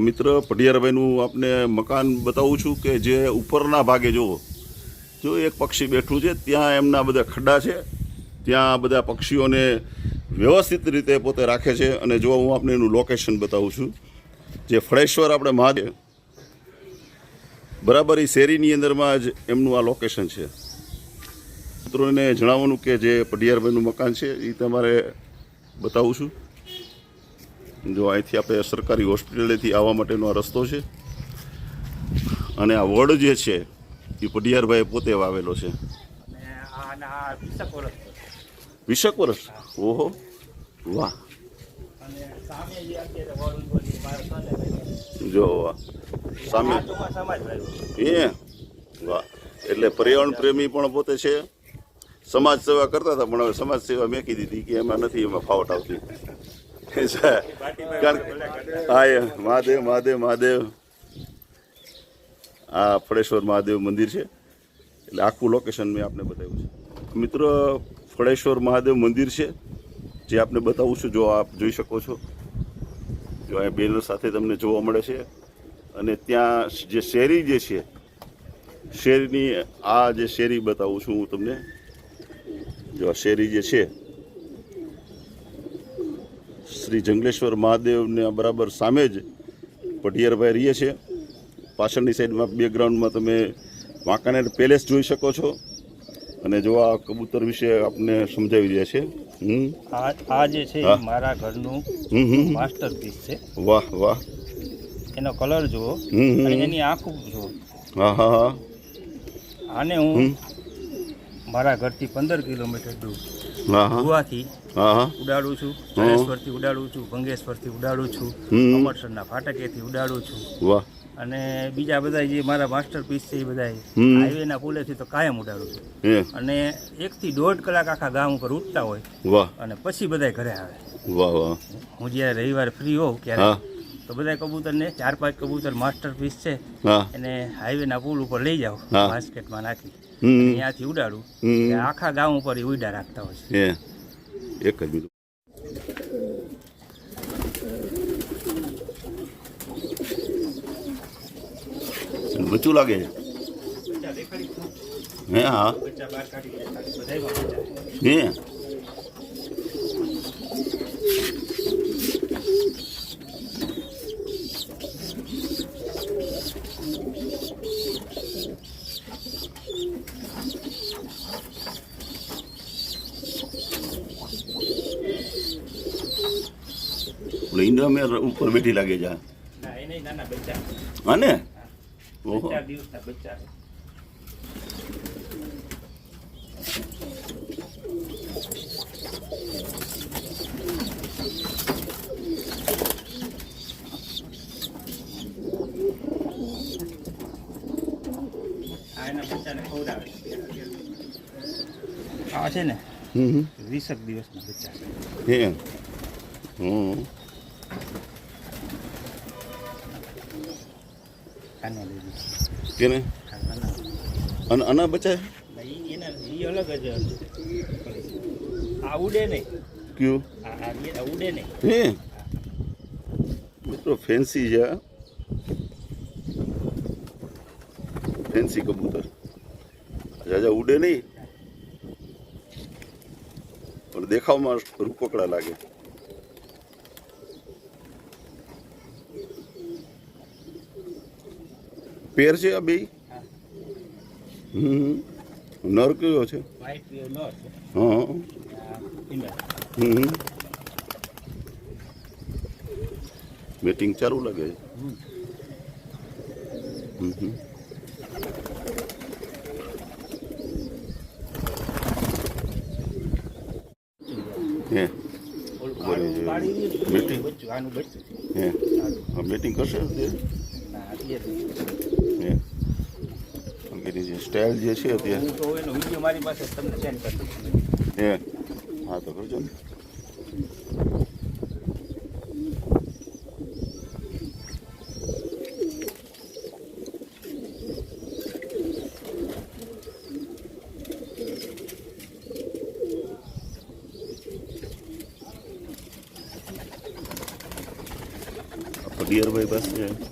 મિત્ર પટિયારભાઈનું આપને મકાન બતાવું છું કે જે ઉપરના ભાગે જુઓ, જો એક પક્ષી બેઠું છે, ત્યાં એમના બધા ખડ્ડા છે, ત્યાં બધા પક્ષીઓને વ્યવસ્થિત રીતે પોતે રાખે છે. અને જો હું આપને એનું લોકેશન બતાવું છું, જે ફળેશ્વર આપણે મહાદેવ, બરાબર એ શેરીની અંદરમાં જ એમનું આ લોકેશન છે. મિત્રોને જણાવવાનું કે જે પડિયારભાઈનું મકાન છે એ તમારે બતાવું છું. જો અહીંથી આપણે સરકારી હોસ્પિટલેથી આવવા માટેનો આ રસ્તો છે. અને આ વડ જે છે એ પડિયારભાઈએ પોતે વાવેલો છે. વીસક વર્ષ ઓહો. વાહ. જે સામે. એ. વાહ. એટલે પર્યાવરણ પ્રેમી પણ પોતે છે. સમાજ સેવા કરતા હતા પણ હવે સમાજ સેવા મેકી દીધી કે એમાં નથી એમાં ફાવટ આવતી. હા મહાદેવ મહાદેવ મહાદેવ આ ફળેશ્વર મહાદેવ મંદિર છે. એટલે આખું લોકેશન મેં આપને બતાવ્યું છે. મિત્ર, ફળેશ્વર મહાદેવ મંદિર છે. જે આપને બતાવું છું, જો આપ જોઈ શકો છો. જો અહીંયા બેનર સાથે તમને જોવા મળે છે. અને ત્યાં જે શેરી જે છે, શેરીની આ જે શેરી બતાવું છું હું તમને. જો આ શેરી જે છે શ્રી જંગલેશ્વર મહાદેવને બરાબર સામે જ પટિયારભાઈ રહીએ છે પાછળની સાઈડમાં બેકગ્રાઉન્ડમાં તમે વાંકાનેર પેલેસ જોઈ શકો છો. અને જો આ કબૂતર વિશે આપને સમજાવી રહ્યા છે આ આ જે છે મારા ઘરનું માસ્ટર પીસ છે. વાહ વાહ. એનો કલર જુઓ. એની આંખો જુઓ. હા હા હા. આને હું મારા ઘરથી પંદર કિલોમીટર દૂર હા હા. ગોવાથી હા હા ઉડાડું છું જડેશ્વરથી ઉડાડું છું ભંગેશ્વરથી ઉડાડું છું હમ. અમરસરના ફાટકેથી ઉડાડું છું. વાહ. અને બીજા બધા જે મારા માસ્ટરપીસ છે એ બધા. હાઈવેના પુલેથી તો કાયમ ઉડાડું છું. અને એકથી દોઢ કલાક આખા ગામ ઉપર ઉડતા હોય વાહ. અને પછી બધા ઘરે આવે. વાહ વાહ. હું જ્યારે રવિવારે ફ્રી હોઉં ક્યારે ત્યારે તો બધા કબૂતરને ચાર પાંચ કબૂતર માસ્ટર પીસ છે એને હાઈવેના પુલ ઉપર લઈ જાઓ. બાસ્કેટમાં નાખી. ત્યાંથી ઉડાડું. આખા ગામ ઉપર એ ઉડા રાખતા હોય છે. એક જ બીજું. બચ્ચું લાગે છે? હે હા. હે? ઓલો ઈંડા મેં ઉપર બેઠી લાગે છે ના એ નહીં નાના બચ્ચા અને ઓહો ચાર દિવસના બચ્ચા છે. આ એના બચ્ચાને ખવડાવે છે. આ છે ને હમ હમ. વીસક દિવસના બચ્ચા છે હે હમ કાનો લઈ લીધો. કેને અને આના બચાય અલગ જ આ ઉડે નહીં. કયું? નહીં હે? મિત્રો ફેન્સી છે ફેન્સી કબૂતર. જાજા ઉડે નહીં. પણ દેખાવમાં રૂપકડા લાગે. પેર છે આ બે હમ નર કયો છે? હા આ બેટિંગ ચાલુ લાગે છે. હે. છે. હે. હા કરશે તે ના, અત્યારે હે અંગેની જે સ્ટાઇલ જે છે અત્યારે. હું તો એનો વીડિયો મારી પાસે તમને સેન્ડ કરી દઉં. હે? હા તો કરજો ને. દિયરભાઈ પાસે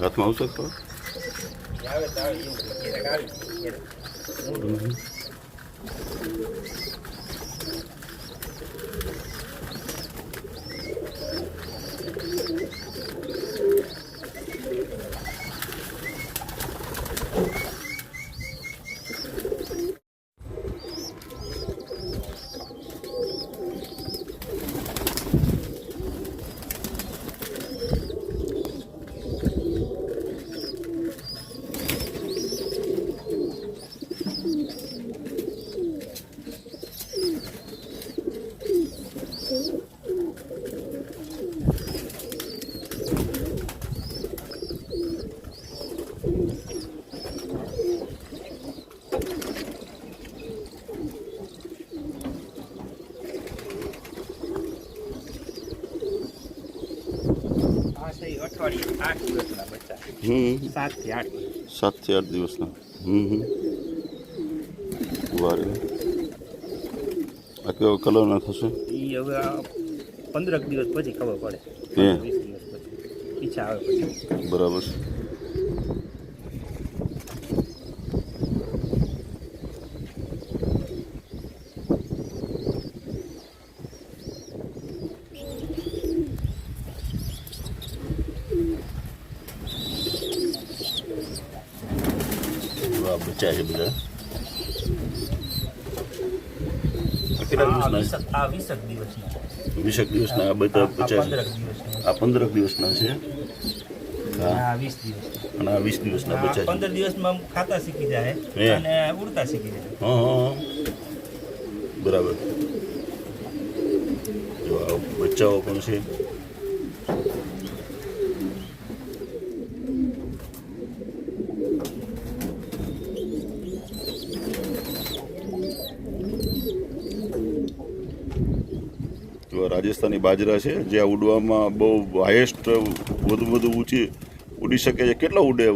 હાથમાં આવશે તો આવે તો આવે એવું ક્યારેક આવી ક્યારેક. આ છે ઈ અઠવાડિયે આઠ દિવસના બચ્ચા હમ સાતથી આઠ. સાતથી આઠ દિવસના. હમ વારે. આ કેવો કલરના થશે? એ હવે પંદરક દિવસ પછી ખબર પડે. ઈચ્છા આવે પછી. બરાબર. છે આ બચ્ચા છે બધા આ કેટલા દિવસના. વીસક દિવસના. બધા દિવસના. આ પંદર દિવસના છે? અને આ વીસ દિવસના. પંદર દિવસમાં ખાતા શીખી જાય અને ઉડતા શીખી જાય. હા. બરાબર. જો બચ્ચાઓ પણ છે. રાજસ્થાની બાજરા છે જે આ ઉડવામાં બહુ હાઈએસ્ટ વધુ વધુ ઊંચી ઉડી શકે છે. કેટલા ઉડે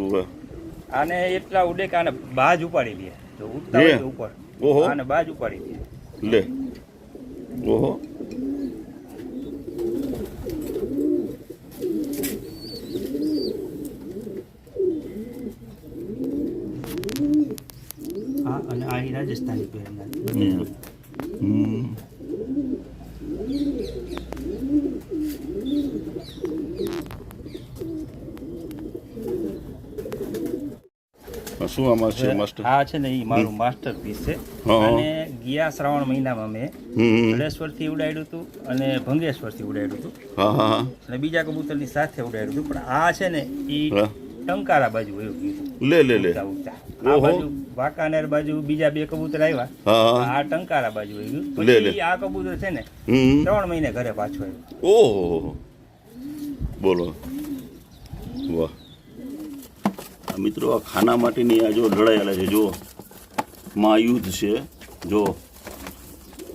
આને એટલા ઉડે કે આને બાજ ઉપાડી લે ઉડતા ઉપર. ઓહો. આને બાજ ઉપાડી લે. ઓહો હા અને આ ઈ રાજસ્થાની પહેરના હમ. હમ. આ શું આમાં છે માસ્ટર આ છે ને એ મારું માસ્ટરપીસ છે. અને ગયા શ્રાવણ મહિનામાં મેં હમ. થી ઉડાડ્યું હતું અને ભંગેશ્વરથી ઉડાડ્યું હતું અને બીજા કબૂતરની સાથે ઉડાડ્યું હતું પણ આ છે ને એ ટંકારા બાજુ વયું ગયું લે લે લે. આ. બાજુ વાંકાનેર બાજુ બીજા બે કબૂતર આવ્યા. આ ટંકારા બાજુ વયું ગયું. પછી આ કબૂતર છે ને ત્રણ મહિને ઘરે પાછો આવ્યો. ઓહો. બોલો. વાહ. મિત્રો આ ખાના માટેની આ જો લડાયેલા છે, જો માં યુદ્ધ છે, જો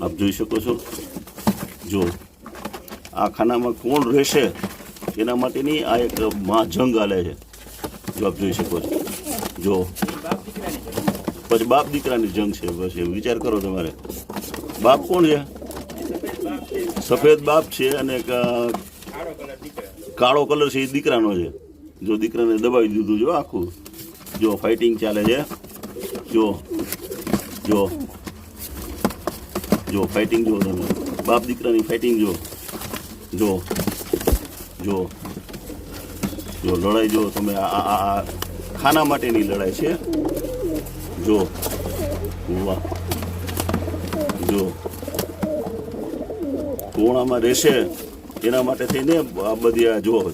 આપ જોઈ શકો છો, જો આ ખાનામાં કોણ રહેશે એના માટેની આ એક માં જંગ હાલે છે, જો આપ જોઈ શકો છો, જો. પછી બાપ દીકરાની જંગ છે પછી વિચાર કરો તમારે. બાપ કોણ છે? સફેદ બાપ છે અને કાળો કલર છે એ દીકરાનો છે. જો દીકરાને દબાવી દીધું, જો આખું. જો ફાઇટિંગ ચાલે છે. જો જો જો ફાઇટિંગ જો તમે. બાપ દીકરાની ફાઇટિંગ જો. જો જો જો, લડાઈ જો તમે આ, આ- ખાના માટેની લડાઈ છે. જો, વાહ. જો, ટોણામાં રહેશે. એના માટે થઈને આ બધી આ જો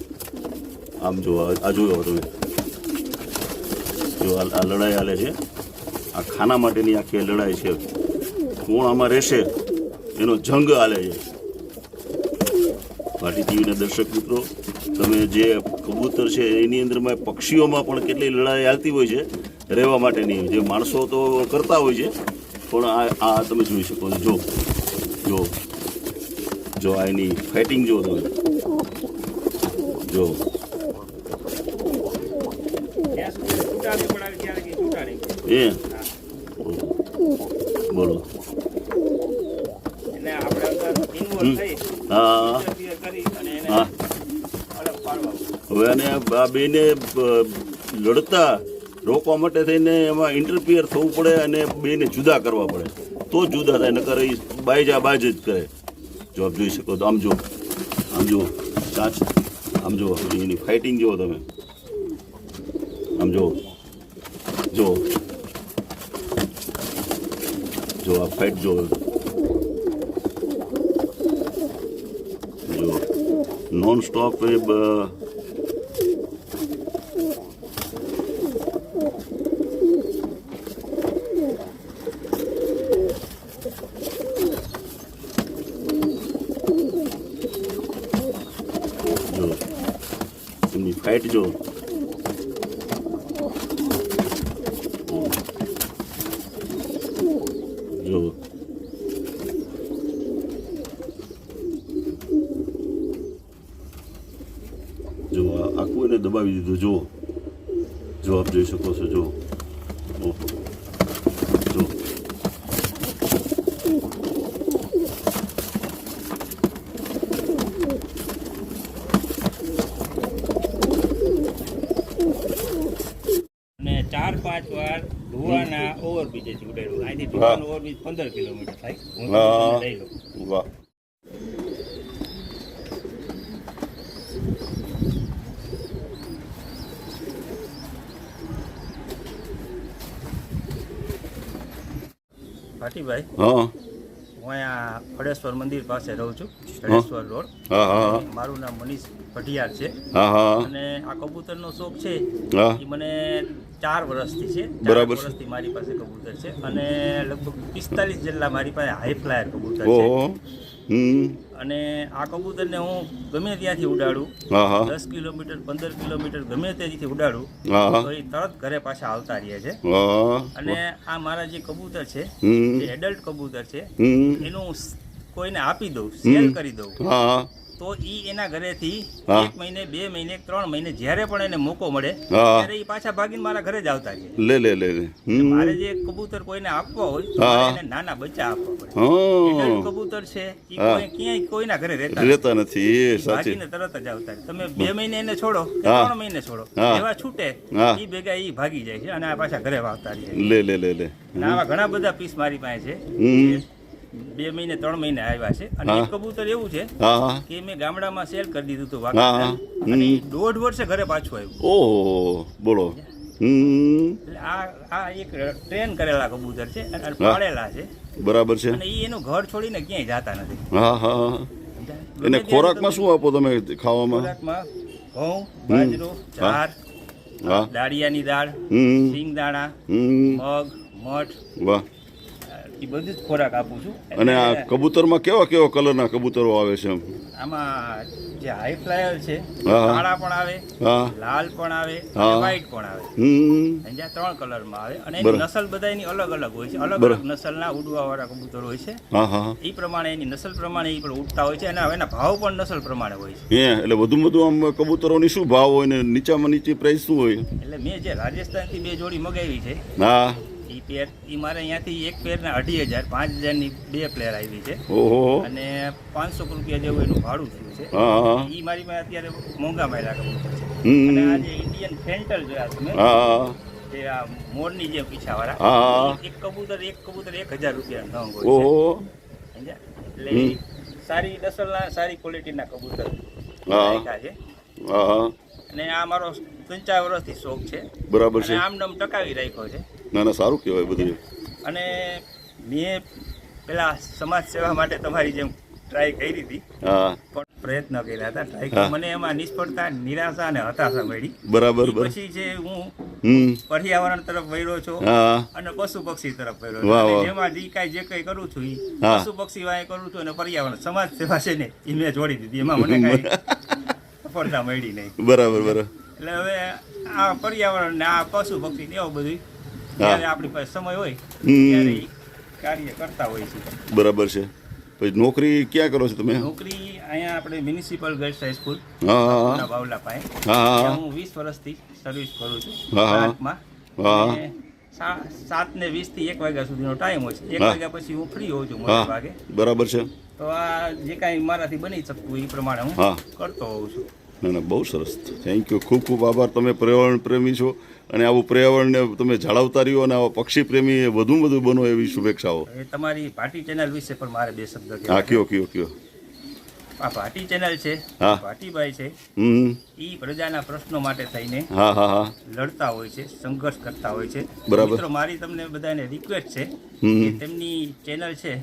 આમ જો આ જોયો તમે. જો આ લડાઈ હાલે છે. આ ખાના માટેની આખી લડાઈ છે. કોણ આમાં રહેશે? એનો જંગ હાલે છે. પાટી ટીવીના દર્શક મિત્રો, તમે જે કબૂતર છે, એની અંદરમાં પક્ષીઓમાં પણ કેટલી લડાઈ હાલતી હોય છે, રહેવા માટેની. જે માણસો તો કરતા હોય છે, પણ આ આ તમે જોઈ શકો છો. જો જો. જો, આ એની ફાઇટિંગ જો તમે. જો ત્યાં સુધી છૂટાવી પડાવી ત્યારે કે છૂટાડી એ. બોલો. હા. હા. હવે અને આ બેને લડતા રોકવા માટે થઈને એમાં ઇન્ટરફિયર થવું પડે અને બેને જુદા કરવા પડે. તો જુદા થાય નકર એ બાયજા બાજ જ કરે. જો આપ જોઈ શકો તો. આમ જો. આમ જુઓ કાચ આમ જો. એની ફાઇટિંગ જુઓ તમે. આમ જો. જો. જો આ ફાઇટ જો. જો. નોન સ્ટોપ એ જો. એમની ફાઇટ જો જો આ આખું એને દબાવી દીધું? જો જો આપ જોઈ શકો છો જો જો અને ચાર પાંચ વાર ધોવાના ઓવરબ્રિજેથી ઉડાડ્યું. અહીંથી. ધુવાનું ઓવરબ્રિજ પંદર કિલોમીટર થાય. હું. લઈ લઉં વાહ ભાટીભાઈ હા. હું અહીંયા ફળેશ્વર મંદિર પાસે રહું છું ફળેશ્વર રોડ. મારું નામ મનીષ ભટિયાર છે. અને આ કબૂતરનો શોખ છે એ મને ચાર વર્ષથી છે. બરાબર વર્ષથી મારી પાસે કબૂતર છે. અને લગભગ પિસ્તાલીસ જેટલા મારી પાસે હાઈ ફ્લાયર કબૂતર છે. અને આ કબૂતરને હું ગમે ત્યાંથી ઉડાડું. દસ કિલોમીટર પંદર કિલોમીટર ગમે ત્યાંથી ઉડાડું તો એ તરત ઘરે પાછા આવતા રહે છે. અને આ મારા જે કબૂતર છે જે એડલ્ટ કબૂતર છે એનું કોઈને આપી દઉં સેલ કરી દઉં. તો ઈ એના ઘરેથી. એક મહિને બે મહિને ત્રણ મહિને જ્યારે પણ એને મોકો મળે ત્યારે ઈ પાછા ભાગીને મારા ઘરે જ આવતા છે લે લે લે મારે જે કબૂતર કોઈને આપવા હોય એને નાના બચ્ચા આપવા પડે. કબૂતર છે ઈ કોઈ ક્યાંય કોઈના ઘરે રહેતા નથી. રહેતા નથી સાચી. તરત જ આવતા તમે બે મહિને એને છોડો ત્રણ મહિને છોડો એવા છૂટે. ઈ ભેગા ઈ ભાગી જાય છે અને આ પાછા ઘરે આવતા છે. લે લે લે લે. આવા ઘણા બધા પીસ મારી પાસે છે બે મહિને ત્રણ મહિને આવ્યા છે. અને એક કબૂતર એવું છે કે મેં ગામડામાં સેલ કરી દીધું હતું હમ. દોઢ વર્ષે ઘરે પાછું આવ્યું. ઓહો બોલો. આ આ એક ટ્રેન કરેલા કબૂતર છે અને પાળેલા છે. બરાબર છે. અને એનું ઘર છોડીને ક્યાંય જાતા નથી. હા હા એને ખોરાકમાં શું આપો તમે ખાવામાં? ખોરાકમાં ઘઉં બાજરો ચાર દાળિયાની દાળ સિંગ સિંગદાણા મગ મઠ વાહ. એ બધી જ ખોરાક આપું છું. અને આ કબૂતરમાં કેવા કેવા કલરના કબૂતરો આવે છે આમાં જે હાઈ ફ્લાયર છે. કાળા પણ આવે લાલ પણ આવે. વ્હાઈટ પણ આવે. અહીંયા ત્રણ કલરમાં આવે અને એની નસલ બધાની અલગ અલગ હોય છે. અલગ. અલગ નસલના ઉડવાવાળા કબૂતર હોય છે. એ પ્રમાણે એની નસલ પ્રમાણે એ પણ ઉડતા હોય છે અને એના ભાવ પણ નસલ પ્રમાણે હોય છે. હે એટલે વધુ વધુ આમ કબૂતરોની શું ભાવ હોય ને નીચામાં નીચી પ્રાઇસ શું હોય? એટલે મેં જે રાજસ્થાનથી બે જોડી મગાવી છે હા. પેર. એ મારે અહીંયાથી એક પેરના અઢી હજાર પાંચ હજારની બે પ્લેયર આવી છે. અને પાંચસો રૂપિયા જેવું એનું ભાડું થયું છે. એ મારી પાસે અત્યારે મોંઘા માયલા કબૂતર છે. અને આ જે ઇન્ડિયન ફેન્ટલ જોયા તમે જે આ મોરની જે પીછાવાળા વાળા એક કબૂતર એક કબૂતર એક હજાર રૂપિયા નો ઓહો? એટલે સારી નસલના સારી ક્વોલિટીના કબૂતર. છે. અને આ મારો ત્રણ ચાર વર્ષથી શોખ છે. બરાબર છે. આમ નામ ટકાવી રાખ્યો છે. ના ના સારું કહેવાય બધું. અને મેં પેલા સમાજ સેવા માટે તમારી જેમ ટ્રાય કરી હતી. હા. પણ પ્રયત્ન કર્યા હતા ટ્રાય મને એમાં નિષ્ફળતા નિરાશા અને હતાશા મળી. બરાબર પછી જે હું પર્યાવરણ તરફ વળ્યો છું અને પશુ પક્ષી તરફ વળ્યો જેમાં જે કાંઈ જે કંઈ કરું છું એ. પશુ પક્ષી વાય કરું છું અને પર્યાવરણ સમાજ સેવા છે ને એ મેં જોડી દીધી. એમાં મને કાંઈ સફળતા મળી નહીં. બરાબર બરાબર. એટલે હવે આ પર્યાવરણ ને આ પશુ પક્ષી ને એવું બધું જ્યારે આપણી પાસે સમય હોય ત્યારે કાર્ય કરતા હોય છે. બરાબર છે. પછી નોકરી ક્યાં કરો છો તમે? નોકરી અહીંયા આપણે મ્યુનિસિપલ ગર્લ્સ હાઈસ્કૂલ હા હા બાવલા પાસે હા વીસ વર્ષથી સર્વિસ કરું છું. હા, સાત ને વીસથી એક વાગ્યા સુધીનો ટાઈમ હોય છે. એક વાગ્યા પછી હું ફ્રી હોઉં છું મોટા ભાગે. બરાબર છે. તો આ જે કાંઈ મારાથી બની શકતું એ પ્રમાણે હું કરતો હોઉં છું. ના ના બહુ સરસ. થેન્ક યુ ખૂબ ખૂબ આભાર. તમે પર્યાવરણ પ્રેમી છો. અને આવું પર્યાવરણને તમે જાળવતા રહ્યો અને આવા પક્ષી પ્રેમી વધુ વધુ બનો એવી શુભેચ્છાઓ એ તમારી પાર્ટી ચેનલ વિશે પણ મારે બે શબ્દ હા કયો કયો કયો આ ભાટી ચેનલ છે હા. ભાટીભાઈ છે એ પ્રજાના પ્રશ્નો માટે થઈને હા હા હા લડતા હોય છે સંઘર્ષ કરતા હોય છે બરાબર. મિત્રો મારી તમને બધાને રિક્વેસ્ટ છે. કે તેમની ચેનલ છે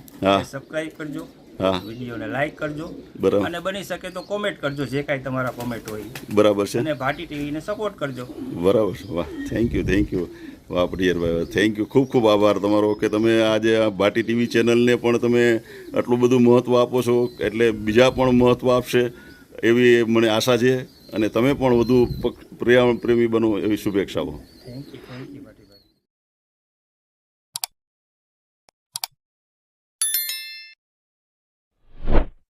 સબસ્ક્રાઇબ કરજો. વિડીયોને લાઈક કરજો. બરાબર. અને બની શકે તો કોમેન્ટ કરજો જે કાંઈ તમારા કોમેન્ટ હોય. બરાબર છે. અને ભાટી ટીવીને સપોર્ટ કરજો. બરાબર છે. વાહ થેન્ક યુ થેન્ક યુ વાહ પ્રિયરભાઈ થેન્ક યુ ખૂબ ખૂબ આભાર તમારો કે તમે આજે આ ભાટી ટીવી ચેનલને પણ તમે આટલું બધું મહત્ત્વ આપો છો એટલે બીજા પણ મહત્ત્વ આપશે એવી મને આશા છે. અને તમે પણ વધુ પ્રેમી બનો એવી શુભેચ્છાઓ.